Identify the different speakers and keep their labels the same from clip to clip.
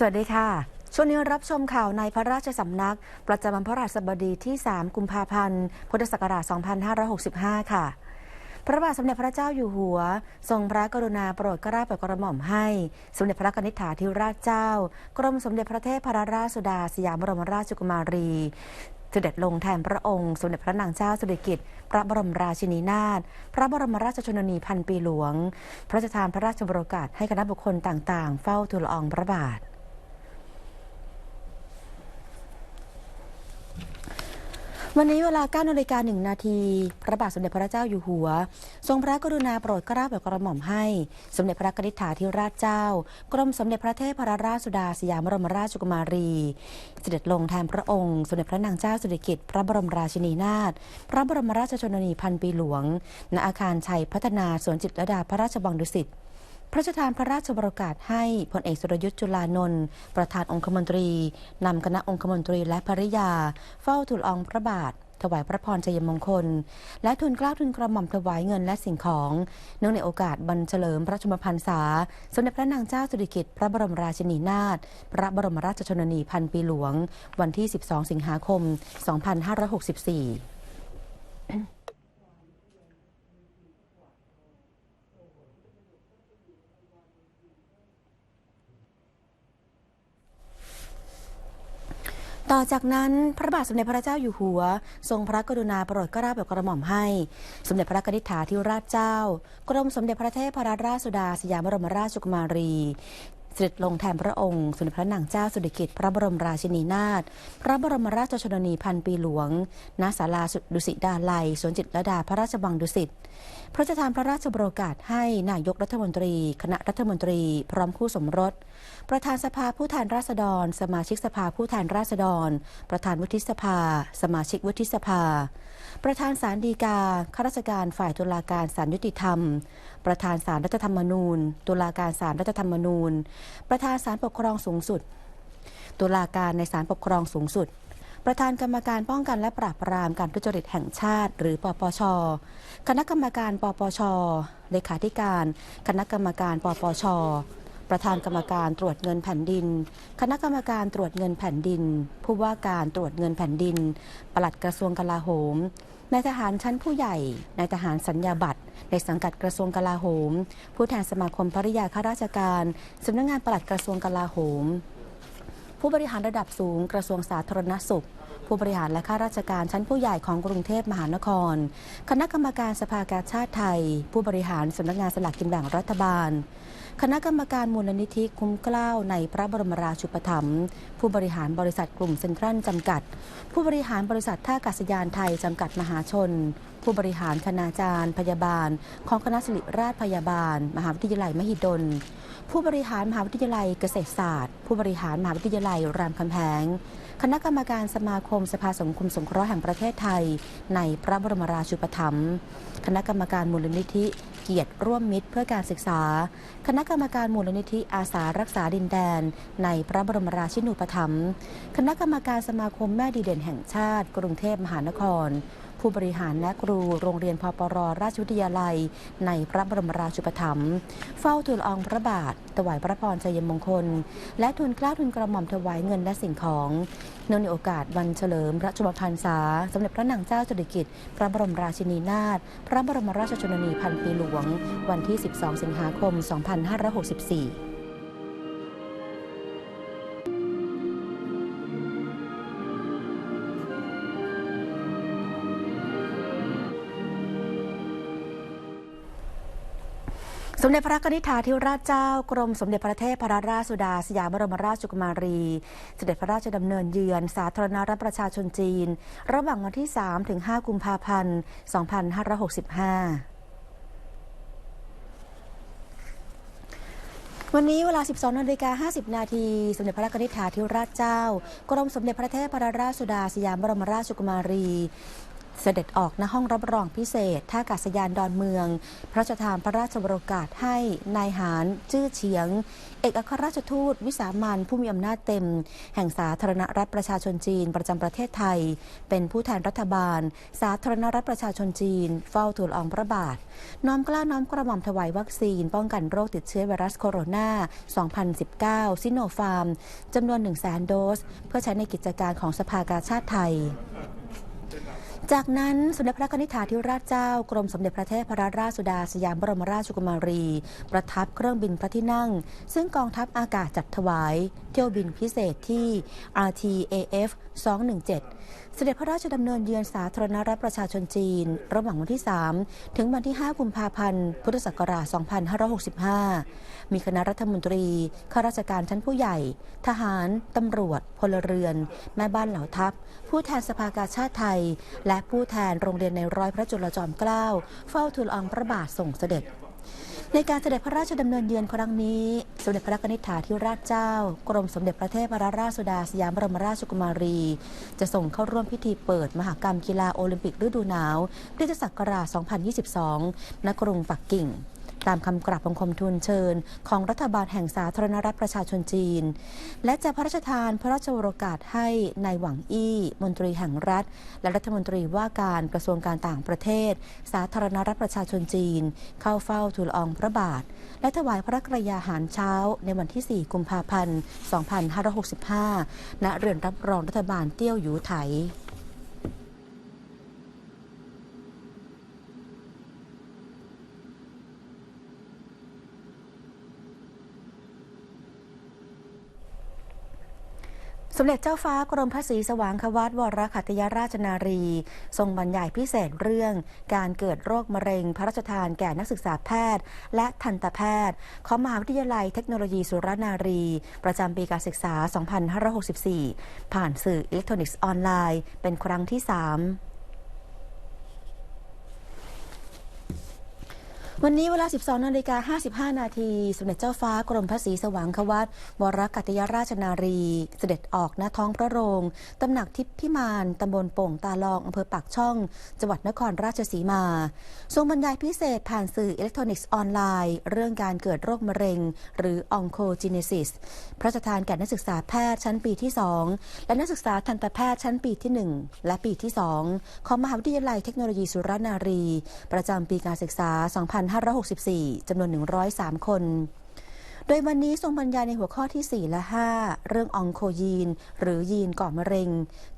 Speaker 1: สวัสดีค่ะ ช่วงนี้รับชมข่าวในพระราชสำนัก ประจำวันพระราชบดีที่ 3 กุมภาพันธ์ พุทธศักราช 2565 ค่ะ พระบาทสมเด็จพระเจ้าอยู่หัว ทรงพระกรุณาโปรดกล้าโปรดกระหม่อมให้ สมเด็จพระนิธิถาธิราชเจ้า กรมสมเด็จพระเทพพรราชสุดาสยามบรมราชกุมารีเสด็จลงแทนพระองค์ สมเด็จพระนางเจ้าสิริกิติ์พระบรมราชินีนาถพระบรมราชชนนีพันปีหลวง พระราชทานพระราชบรกาศให้คณะบุคคลต่างๆ เฝ้าทูลละอองพระบาท วันนี้เวลา9นาฬิกา1นาที พระบาทสมเด็จพระเจ้าอยู่หัว ทรงพระกรุณาโปรดเกล้าโปรดกระหม่อมให้ สมเด็จพระนิธิถาธิราชเจ้า กรมสมเด็จพระเทพรราชสุดาสยามบรมราชกุมารี เสด็จลงแทนพระองค์ สมเด็จพระนางเจ้าสิริกิติ์พระบรมราชินีนาถพระบรมราชชนนีพันปีหลวง ณอาคารชัยพัฒนาสวนจิตรลดาพระราชบังดุสิต พระราชทานพระราชบรกาศให้พลเอกสุรยุทธ์จุลานนท์ประธานองคมนตรี นำคณะองคมนตรีและภริยา เฝ้าทูลอองพระบาท ถวายพระพรชัยมงคล และทูลเกล้าทูลกระหม่อมถวายเงินและสิ่งของ เนื่องในโอกาสบรรเฉลิมพระชมพรรษา สมเด็จพระนางเจ้าสิริกิติ์พระบรมราชินีนาถพระบรมราชชนนีพันปีหลวง วันที่ 12 สิงหาคม 2564 ต่อจากนั้นพระบาทสมเด็จพระเจ้าอยู่หัว ทรงพระกรุณาโปรดเกล้าโปรดกระหม่อมให้ สมเด็จพระนิธิถาธิราชเจ้า กรมสมเด็จพระเทพรราชสุดาสยามบรมราชกุมารี เสด็จลงแทนพระองค์ สมเด็จพระนางเจ้าสิริกิติ์พระบรมราชินีนาถพระบรมราชชนนีพันปีหลวง ณ ศาลาดุสิตดาลัย สวนจิตรดาพระราชบังดุสิต พระราชทานพระราชบรกาศให้นายกรัฐมนตรี คณะรัฐมนตรี พร้อมคู่สมรส ประธานสภาผู้แทนราษฎร สมาชิกสภาผู้แทนราษฎร ประธานวุฒิสภา สมาชิกวุฒิสภา ประธานศาลฎีกา ข้าราชการฝ่ายตุลาการศาลยุติธรรม ประธานศาลรัฐธรรมนูญ ตุลาการศาลรัฐธรรมนูญ ประธานศาลปกครองสูงสุด ตุลาการในศาลปกครองสูงสุด ประธานกรรมการป้องกันและปราบปรามการทุจริตแห่งชาติ หรือปปช คณะกรรมการปปช เลขาธิการ คณะกรรมการปปช ประธานกรรมการตรวจเงินแผ่นดิน คณะกรรมการตรวจเงินแผ่นดิน ผู้ว่าการตรวจเงินแผ่นดิน ปลัดกระทรวงกลาโหม นายทหารชั้นผู้ใหญ่ นายทหารสัญญาบัตร ในสังกัดกระทรวงกลาโหม ผู้แทนสมาคมภริยาข้าราชการ สำนักงานปลัดกระทรวงกลาโหม ผู้บริหารระดับสูงกระทรวงสาธารณสุขผู้บริหารและข้าราชการชั้นผู้ใหญ่ของกรุงเทพมหานคร คณะกรรมการสภากาชาติไทย ผู้บริหารสำนักงานสลากกินแบ่งรัฐบาล คณะกรรมการมูลนิธิคุ้มเกล้าในพระบรมราชูปถัมภ์ผู้บริหารบริษัทกลุ่มเซ็นทรัลจำกัด ผู้บริหารบริษัทท่าอากาศยานไทยจำกัดมหาชน ผู้บริหารคณาจารย์ พยาบาล ของคณะสิริราชพยาบาล มหาวิทยาลัยมหิดล ผู้บริหารมหาวิทยาลัยเกษตรศาสตร์ ผู้บริหารมหาวิทยาลัยรามคำแหงคณะกรรมการสมาคมสภาสังคมสงเคราะห์แห่งประเทศไทย ในพระบรมราชูปถัมภ์คณะกรรมการมูลนิธิ เกียรติร่วมมิตรเพื่อการศึกษา คณะกรรมการมูลนิธิอาสารักษาดินแดน ในพระบรมราชินูปถัมภ์คณะกรรมการสมาคมแม่ดีเด่นแห่งชาติ กรุงเทพมหานคร ผู้บริหารและครูโรงเรียนพปรราชวิทยาลัย ในพระบรมราชูปถัมภ์เฝ้าทูลอองพระบาท ถวายพระพรชัยมงคล และทูลเกล้าทูลกระหม่อมถวายเงินและสิ่งของเนื่องในโอกาสวันเฉลิมพระชนมพรรษา สมเด็จพระนางเจ้าสิริกิติ์พระบรมราชินีนาถพระบรมราชชนนีพันปีหลวง วันที่ 12 สิงหาคม 2564 สมเด็จพระนิธิถาธิราชเจ้ากรมสมเด็จพระเทพพรราชสุดาสยามบรมราชกุมารี เสด็จพระราชดำเนินเยือน สาธารณรัฐประชาชนจีน ระหว่างวันที่ 3 ถึง 5 กุมภาพันธ์ 2565วันนี้เวลา 12นาฬิกา50 นาที สมเด็จพระนิธิถาธิราชเจ้า กรมสมเด็จพระเทพพรราชสุดาสยามบรมราชกุมารี เสด็จออกณห้องรับรองพิเศษ ท่าอากาศยานดอนเมือง พระราชทานพระราชวโรกาสให้นายหารจื้อเฉียง เอกอัครราชทูต วิสามันผู้มีอำนาจเต็ม แห่งสาธารณรัฐประชาชนจีนประจำประเทศไทย เป็นผู้แทนรัฐบาล สาธารณรัฐประชาชนจีน เฝ้าทูลอองพระบาท น้อมกล้าน้อมกระหม่อมถวายวัคซีน ป้องกันโรคติดเชื้อไวรัสโคโรนา 2019 ซิโนฟาร์มจำนวน1 0 0 0 0 0 โดส เพื่อใช้ในกิจการของสภากาชาติไทย จากนั้นสมเด็จพระนิธิาธิราชเจ้ากรมสมเด็จพระเทพรัตนราชสุดาสยามบรมราชกุมารี ประทับเครื่องบินพระที่นั่ง ซึ่งกองทัพอากาศจัดถวาย เที่ยวบินพิเศษที่ RTAF 217 เสด็จพระราชดำเนินเยือนสาธารณรัฐประชาชนจีน ระหว่างวันที่ 3 ถึงวันที่ 5 กุมภาพันธ์ พุทธศักราช 2565 มีคณะรัฐมนตรี ข้าราชการชั้นผู้ใหญ่ ทหาร ตำรวจ พลเรือน แม่บ้านเหล่าทัพ ผู้แทนสภากาชาติไทย และผู้แทนโรงเรียนในร้อยพระจุลจอมเกล้า เฝ้าทูลอองพระบาทส่งเสด็จ ในการเสด็จพระราชดำเนินเยือนครั้งนี้ สมเด็จพระนิธิถาธิราชเจ้า กรมสมเด็จพระเทพรัตนราชสุดาสยามบรมราชกุมารี จะส่งเข้าร่วมพิธีเปิดมหกรรมกีฬาโอลิมปิกฤดูหนาวพุทธศักราช 2022 ณ กรุงปักกิ่ง ตามคำกราบบังคมทูลเชิญ ของรัฐบาลแห่งสาธารณรัฐประชาชนจีน และจะพระราชทานพระราชวโรกาสให้ในายหวังอี้มนตรีแห่งรัฐ และรัฐมนตรีว่าการกระทรวงการต่างประเทศ สาธารณรัฐประชาชนจีน เข้าเฝ้าทูลอองพระบาท และถวายพระกรยาหารเช้าในวันที่ 4 กุมภาพันธ์ 2565 ณ เรือนรับรองรัฐบาลเตี้ยวหยูไถ สมเด็จเจ้าฟ้ากรมพระศรีสว่างควัตวรขัตยราชนารี ทรงบรรยายพิเศษเรื่อง การเกิดโรคมะเร็งพระราชทานแก่นักศึกษาแพทย์ และทันตแพทย์ ของมหาวิทยาลัยเทคโนโลยีสุรนารี ประจำปีการศึกษา 2564 ผ่านสื่ออิเล็กทรอนิกส์ออนไลน์ เป็นครั้งที่ 3 วันนี้เวลา 12 นาฬิกา 55 นาที สมเด็จเจ้าฟ้ากรมพระศรีสว่างควัตวรกัตยราชนารี เสด็จออกณท้องพระโรง ตำหนักทิพย์พิมาน ตำบลโป่งตาลอง อำเภอปากช่อง จังหวัดนครราชสีมา ทรงบรรยายพิเศษผ่านสื่ออิเล็กทรอนิกส์ออนไลน์ เรื่องการเกิดโรคมะเร็ง หรือองโคจิเนซิส พระราชทานแก่นักศึกษาแพทย์ชั้นปีที่ 2 และนักศึกษาทันตแพทย์ชั้นปีที่ 1 และปีที่ 2 ของมหาวิทยาลัยเทคโนโลยีสุรนารี ประจำปีการศึกษา2564 จำนวน 103 คน โดยวันนี้ทรงบรรยายในหัวข้อที่ 4 และ 5 เรื่ององโคยีน หรือยีนก่อมะเร็ง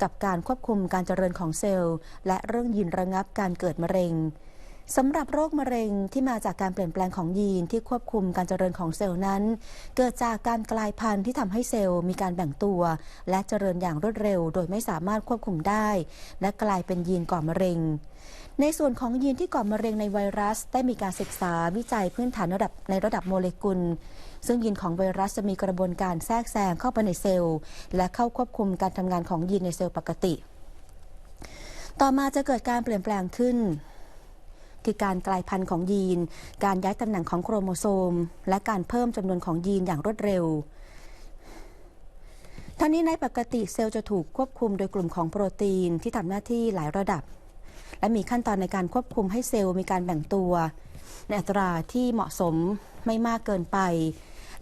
Speaker 1: กับการควบคุมการเจริญของเซลล์ และเรื่องยีนระงับการเกิดมะเร็งสำหรับโรคมะเร็งที่มาจากการเปลี่ยนแปลงของยีนที่ควบคุมการเจริญของเซลล์นั้น เกิดจากการกลายพันธุ์ที่ทำให้เซลล์มีการแบ่งตัว และเจริญอย่างรวดเร็ว โดยไม่สามารถควบคุมได้ และกลายเป็นยีนก่อมะเร็ง ในส่วนของยีนที่ก่อมะเร็งในไวรัส ได้มีการศึกษาวิจัยพื้นฐานระดับในระดับโมเลกุล ซึ่งยีนของไวรัสจะมีกระบวนการแทรกแซงเข้าไปในเซลล์ และเข้าควบคุมการทำงานของยีนในเซลล์ปกติ ต่อมาจะเกิดการเปลี่ยนแปลงขึ้นคือการกลายพันธุ์ของยีน การย้ายตำแหน่งของโครโมโซม และการเพิ่มจำนวนของยีนอย่างรวดเร็ว ทั้งนี้ในปกติเซลล์จะถูกควบคุมโดยกลุ่มของโปรตีนที่ทำหน้าที่หลายระดับ และมีขั้นตอนในการควบคุมให้เซลล์มีการแบ่งตัว ในอัตราที่เหมาะสมไม่มากเกินไป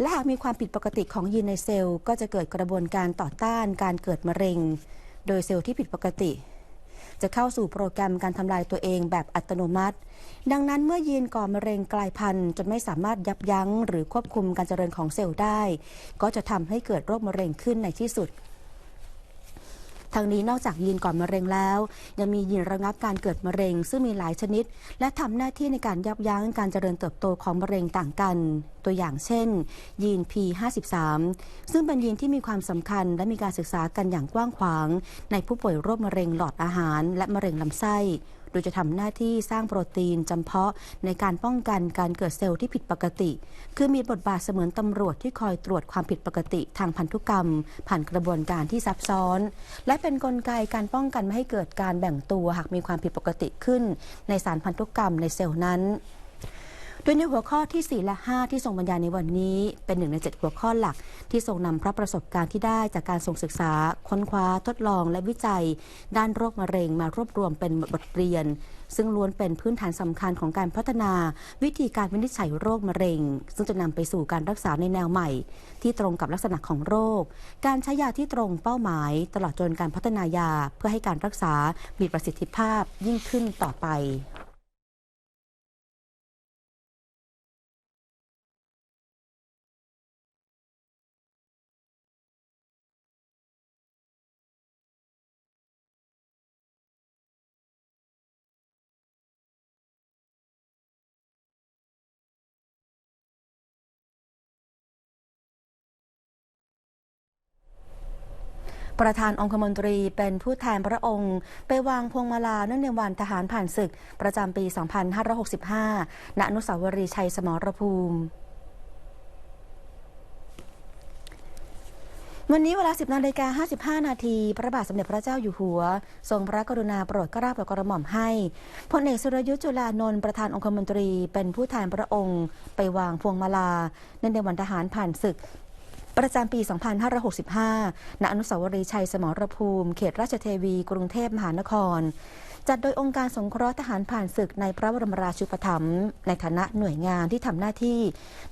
Speaker 1: และหากมีความผิดปกติของยีนในเซลล์ ก็จะเกิดกระบวนการต่อต้านการเกิดมะเร็ง โดยเซลล์ที่ผิดปกติ จะเข้าสู่โปรแกรมการทำลายตัวเองแบบอัตโนมัติ ดังนั้นเมื่อยีนก่อมะเร็งกลายพันธุ์จนไม่สามารถยับยั้ง หรือควบคุมการเจริญของเซลล์ได้ ก็จะทำให้เกิดโรคมะเร็งขึ้นในที่สุด ทางนี้นอกจากยีนก่อนมะเร็งแล้ว ยังมียีนระงับการเกิดมะเร็ง ซึ่งมีหลายชนิด และทำหน้าที่ในการยับยั้งการเจริญเติบโตของมะเร็งต่างกัน ตัวอย่างเช่น ยีน P53 ซึ่งเป็นยีนที่มีความสำคัญและมีการศึกษากันอย่างกว้างขวาง ในผู้ป่วยโรคมะเร็งหลอดอาหาร และมะเร็งลำไส้ โดยจะทำหน้าที่สร้างโปรตีนจำเพาะในการป้องกันการเกิดเซลล์ที่ผิดปกติ คือมีบทบาทเสมือนตำรวจที่คอยตรวจความผิดปกติทางพันธุกรรม ผ่านกระบวนการที่ซับซ้อน และเป็นนกลไกการป้องกันไม่ให้เกิดการแบ่งตัวหากมีความผิดปกติขึ้น ในสารพันธุกรรมในเซลล์นั้น ดโดยในหัวข้อที่ 4 และ 5 ที่ทรงบรรยายในวันนี้เป็นหนึ่งใน 7 หัวข้อหลัก ที่ทรงนำพระประสบการณ์ที่ได้จากการทรงศึกษา ค้นคว้าทดลองและวิจัย ด้านโรคมะเร็งมารวบรวมเป็นบทเรียน ซึ่งล้วนเป็นพื้นฐานสำคัญของการพัฒนา วิธีการวินิจฉัยโรคมะเร็ง ซึ่งจะนำไปสู่การรักษาในแนวใหม่ ที่ตรงกับลักษณะของโรค การใช้ยาที่ตรงเป้าหมาย ตลอดจนการพัฒนายา เพื่อให้การรักษามีประสิทธิภาพยิ่งขึ้นต่อไป ประธานองคมนตรีเป็นผู้แทนพระองค์ ไปวางพวงมาลาเนื่องในวันทหารผ่านศึก ประจำปี 2565 ณ อนุสาวรีย์ชัยสมรภูมิวันนี้เวลา 10นาฬิกา55 นาที พระบาทสมเด็จพระเจ้าอยู่หัว ทรงพระกรุณาโปรดกล้าโปรดกระหม่อมให้ พลเอกสุรยุทธ์จุลานนท์ประธานองคมนตรี เป็นผู้แทนพระองค์ ไปวางพวงมาลาเนื่องในวันทหารผ่านศึก ประจำปี 2565 ณ อนุสาวรีย์ชัยสมรภูมิ เขตราชเทวี กรุงเทพมหานคร จัดโดยองค์การสงเคราะห์ทหารผ่านศึกในพระบรมราชูปถัมภ์ในฐานะหน่วยงานที่ทำหน้าที่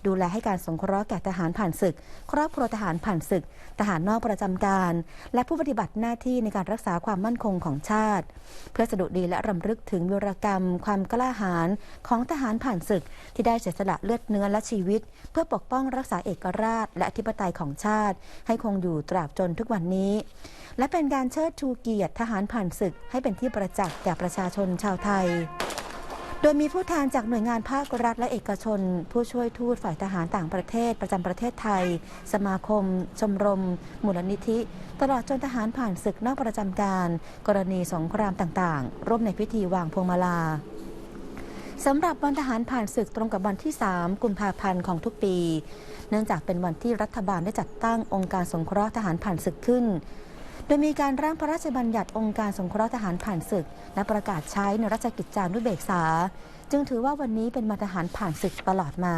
Speaker 1: ดูแลให้การสงเคราะห์แก่ทหารผ่านศึก ครอบครัวทหารผ่านศึก ทหารนอกประจำการ และผู้ปฏิบัติหน้าที่ในการรักษาความมั่นคงของชาติ เพื่อสดุดีและรำลึกถึงวีรกรรม ความกล้าหาญของทหารผ่านศึก ที่ได้เสียสละเลือดเนื้อและชีวิต เพื่อปกป้องรักษาเอกราช และอธิปไตยของชาติ ให้คงอยู่ตราบจนทุกวันนี้ และเป็นการเชิดชูเกียรติทหารผ่านศึกให้เป็นที่ประจักษ์ก่ประชาชนชาวไทย โดยมีผู้แทนจากหน่วยงานภาครัฐและเอกชน ผู้ช่วยทูตฝ่ายทหารต่างประเทศ ประจำประเทศไทย สมาคม ชมรม มูลนิธิ ตลอดจนทหารผ่านศึกนอกประจำการ กรณีสงครามต่างๆ ร่วมในพิธีวางพวงมาลาสำหรับวันทหารผ่านศึกตรงกับวันที่ 3 กุมภาพันธ์ของทุกปี เนื่องจากเป็นวันที่รัฐบาลได้จัดตั้งองค์การสงเคราะห์ทหารผ่านศึกขึ้น โดยมีการร่างพระราชบัญญัติองค์การสงเคราะห์ทหารผ่านศึก และประกาศใช้ในราชกิจจานุเบกษา จึงถือว่าวันนี้เป็นวันทหารผ่านศึกตลอดมา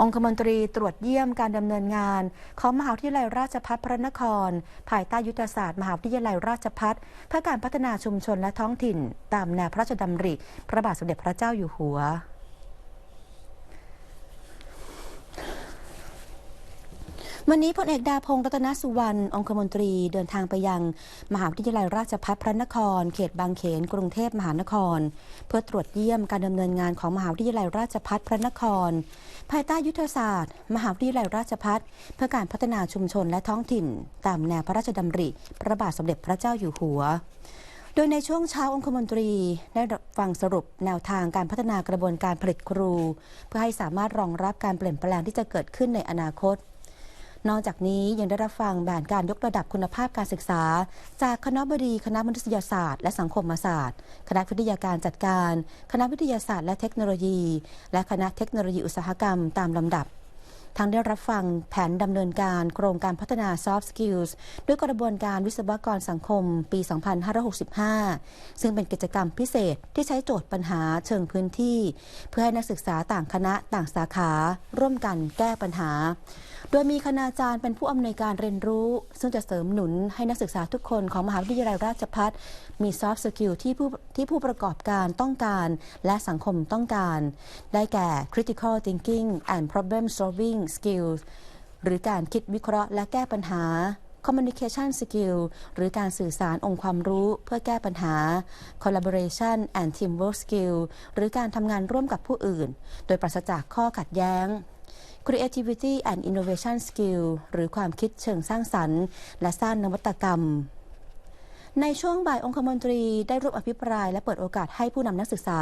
Speaker 1: องคมนตรีตรวจเยี่ยมการดำเนินงาน ของมหาวิทยาลัยราชภัฏพระนคร ภายใต้ยุทธศาสตร์มหาวิทยาลัยราชภัฏเพื่อการพัฒนาชุมชนและท้องถิ่น ตามแนวพระราชดำริ พระบาทสมเด็จพระเจ้าอยู่หัว วันนี้พลเอกดาพงศ์รัตนสุวรรณ องคมนตรีเดินทางไปยัง มหาวิทยาลัยราชภัฏพระนคร เขตบางเขน กรุงเทพมหานคร เพื่อตรวจเยี่ยมการดำเนินงานของมหาวิทยาลัยราชภัฏพระนคร ภายใต้ยุทธศาสตร์ มหาวิทยาลัยราชภัฏเพื่อการพัฒนาชุมชนและท้องถิ่น ตามแนวพระราชดำริ พระบาทสมเด็จพระเจ้าอยู่หัวโดยในช่วงเช้าองคมนตรีได้ฟังสรุปแนวทางการพัฒนากระบวนการผลิตครู เพื่อให้สามารถรองรับการเปลี่ยนแปลงที่จะเกิดขึ้นในอนาคต นอกจากนี้ยังได้รับฟังแผนการยกระดับคุณภาพการศึกษา จากคณะบดีคณะมนุษยศาสตร์และสังคมศาสตร์ คณะวิทยาการจัดการ คณะวิทยาศาสตร์และเทคโนโลยี และคณะเทคโนโลยีอุตสาหกรรมตามลำดับ ทั้งได้รับฟังแผนดำเนินการโครงการพัฒนา Soft Skills ด้วยกระบวนการวิศวกรสังคมปี 2565 ซึ่งเป็นกิจกรรมพิเศษที่ใช้โจทย์ปัญหาเชิงพื้นที่ เพื่อให้นักศึกษาต่างคณะต่างสาขา ร่วมกันแก้ปัญหา โดยมีคณาจารย์เป็นผู้อำนวยการเรียนรู้ ซึ่งจะเสริมหนุนให้นักศึกษาทุกคนของมหาวิทยาลัยราชภัฏมี soft skill ที่ผู้ที่ผู้ประกอบการต้องการ และสังคมต้องการ ได้แก่ critical thinking and problem solving skills หรือการคิดวิเคราะห์และแก้ปัญหา communication skill หรือการสื่อสารองค์ความรู้เพื่อแก้ปัญหา collaboration and teamwork skill หรือการทำงานร่วมกับผู้อื่น โดยปราศจากข้อขัดแย้ง creativity and innovation skill หรือความคิดเชิงสร้างสรรค์ และสร้างนวัตกรรม ในช่วงบ่ายองคมนตรีได้ร่วมอภิปราย และเปิดโอกาสให้ผู้นำนักศึกษา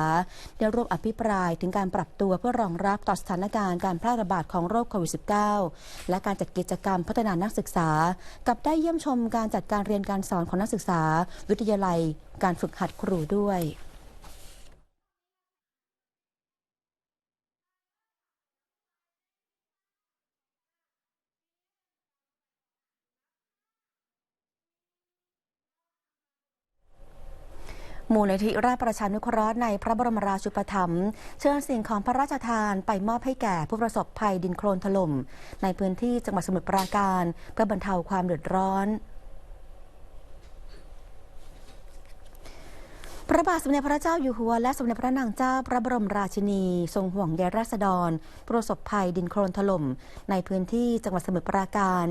Speaker 1: ได้ร่วมอภิปรายถึงการปรับตัวเพื่อรองรับต่อสถานการณ์การแพร่ระบาดของโรคโควิด -19 และการจัดกิจกรรมพัฒนานักศึกษา กับได้เยี่ยมชมการจัดการเรียนการสอนของนักศึกษา วิทยาลัย การฝึกหัดครูด้วย มูลนิธิราชประชานุเคราะห์ในพระบรมราชูปถัมภ์เชิญสิ่งของพระราชทานไปมอบให้แก่ผู้ประสบภัยดินโคลนถล่ม ในพื้นที่จังหวัดสมุทรปราการ เพื่อบรรเทาความเดือดร้อน พระบาทสมเด็จพระเจ้าอยู่หัวและสมเด็จพระนางเจ้าพระบรมราชินี ทรงห่วงใยราษฎร ประสบภัยดินโคลนถล่ม ในพื้นที่จังหวัดสมุทรปราการ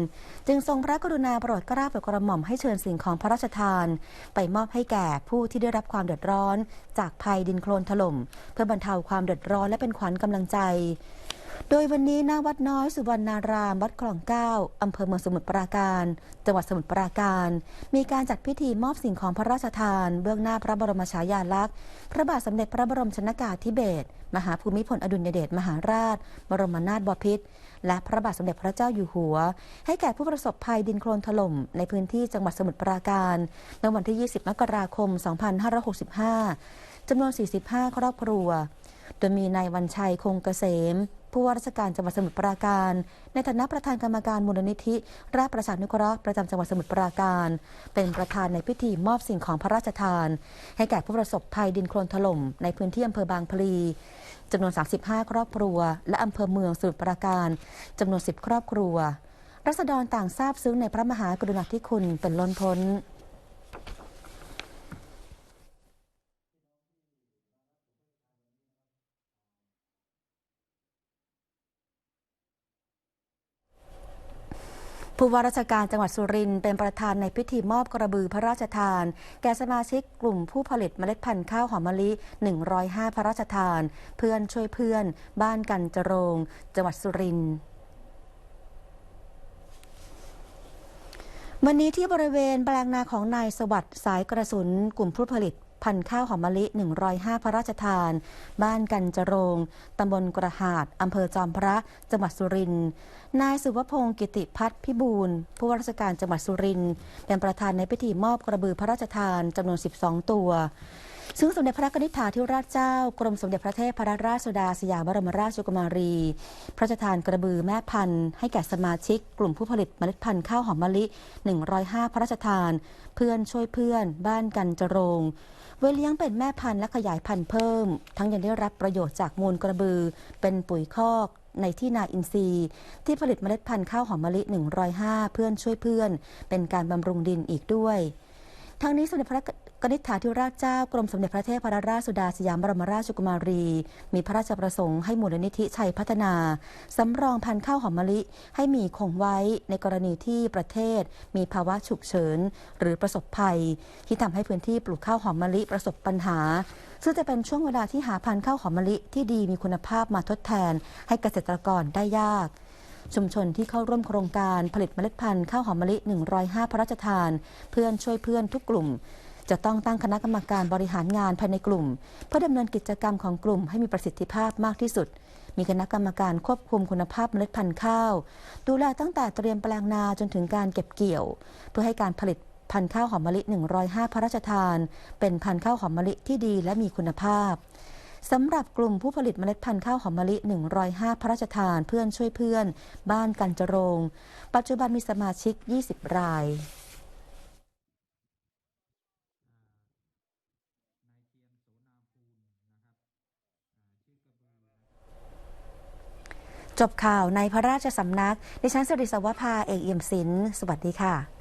Speaker 1: จึงทรงพระกรุณาโปรดเกล้าโปรดกระหม่อมให้เชิญสิ่งของพระราชทาน ไปมอบให้แก่ผู้ที่ได้รับความเดือดร้อน จากภัยดินโคลนถล่ม เพื่อบรรเทาความเดือดร้อนและเป็นขวัญกำลังใจ โดยวันนี้ณวัดน้อยสุวรรณาราม วัดคลองเก้าอำเภอเมืองสมุทรปราการ จังหวัดสมุทรปราการ มีการจัดพิธีมอบสิ่งของพระราชทาน เบื้องหน้าพระบรมฉายาลักษณ์ พระบาทสมเด็จพระบรมชนากาธิเบศรมหาภูมิพลอดุลยเดชมหาราช บรมนาถบพิตรและพระบาทสมเด็จพระเจ้าอยู่หัว ให้แก่ผู้ประสบภัยดินโคลนถล่มในพื้นที่จังหวัดสมุทรปราการในวันที่ 20 มกราคม 2565จำนวน 45 ครอบครัว โดยมีนายวันชัยคงเกษม ผู้ว่าราชการจังหวัดสมุทรปราการ ในฐานะประธานกรรมการมูลนิธิ ราชประชานุเคราะห์ประจำจังหวัดสมุทรปราการ เป็นประธานในพิธีมอบสิ่งของพระราชทาน ให้แก่ผู้ประสบภัยดินโคลนถล่มในพื้นที่อำเภอบางพลีจำนวน 35 ครอบครัว และอำเภอเมืองสมุทรปราการจำนวน 10 ครอบครัวรัษฎรต่างทราบซึ้งในพระมหากรุณาธิคุณเป็นล้นพ้น ผู้ว่าราชการจังหวัดสุรินทร์เป็นประธานในพิธีมอบกระบือพระราชทาน แก่สมาชิกกลุ่มผู้ผลิตเมล็ดพันธุ์ข้าวหอมมะลิ 105 พระราชทาน เพื่อนช่วยเพื่อน บ้านกันจรงจังหวัดสุรินทร์วันนี้ที่บริเวณแปลงนาของนายสวัสดิ์สายกระสุนกลุ่มผู้ผลิต พันธุ์ข้าวหอมมะลิ 105 พระราชทาน บ้านกันจรงตำบลกระหาดอำเภอจอมพระ จังหวัดสุรินทร์ นายสุวพงศ์กิติพัฒน์พิบูลผู้ว่าราชการจังหวัดสุรินทร์ เป็นประธานในพิธีมอบกระบือพระราชทานจำนวน 12 ตัว ซึ่งสมเด็จพระนิธิถาธิราชเจ้า กรมสมเด็จพระเทพรัตนราชสุดาสยามบรมราชกุมารี พระราชทานกระบือแม่พันธุ์ให้แก่สมาชิก กลุ่มผู้ผลิตเมล็ดพันธุ์ข้าวหอมมะลิ 105 พระราชทาน เพื่อนช่วยเพื่อน บ้านกันจรง ไว้เลี้ยงเป็นแม่พันธุ์และขยายพันธุ์เพิ่ม ทั้งยังได้รับประโยชน์จากมูลกระบือ เป็นปุ๋ยคอกในที่นาอินทรีย์ ที่ผลิตเมล็ดพันธุ์ข้าวหอมมะลิ 105 เพื่อนช่วยเพื่อน เป็นการบำรุงดินอีกด้วย ทั้งนี้สมเด็จพระ กนิษฐาธิราชเจ้ากรมสมเด็จพระเทพรัตนราชสุดาสยามบรมราชกุมารี มีพระราชประสงค์ให้มูลนิธิชัยพัฒนา สำรองพันธุ์ข้าวหอมมะลิ ให้มีคงไว้ในกรณีที่ประเทศ มีภาวะฉุกเฉิน หรือประสบภัย ที่ทำให้พื้นที่ปลูกข้าวหอมมะลิประสบปัญหา ซึ่งจะเป็นช่วงเวลาที่หาพันธุ์ข้าวหอมมะลิที่ดีมีคุณภาพมาทดแทน ให้เกษตรกรได้ยากชุมชนที่เข้าร่วมโครงการผลิตเมล็ดพันธุ์ข้าวหอมมะลิ 105 พระราชทาน เพื่อนช่วยเพื่อนทุกกลุ่ม จะต้องตั้งคณะกรรมการบริหารงานภายในกลุ่ม เพื่อดำเนินกิจกรรมของกลุ่มให้มีประสิทธิภาพมากที่สุด มีคณะกรรมการควบคุมคุณภาพเมล็ดพันธุ์ข้าว ดูแลตั้งแต่เตรียมแปลงนาจนถึงการเก็บเกี่ยว เพื่อให้การผลิตพันธุ์ข้าวหอมมะลิ 105 พระราชทาน เป็นพันธุ์ข้าวหอมมะลิที่ดีและมีคุณภาพสำหรับกลุ่มผู้ผลิตเมล็ดพันธุ์ข้าวหอมมะลิ 105 พระราชทานเพื่อนช่วยเพื่อน บ้านกันจรง ปัจจุบันมีสมาชิก 20 ราย จบข่าวในพระราชสำนัก ดิฉันสิริสวภาเอกเอี่ยมศิลป์สวัสดีค่ะ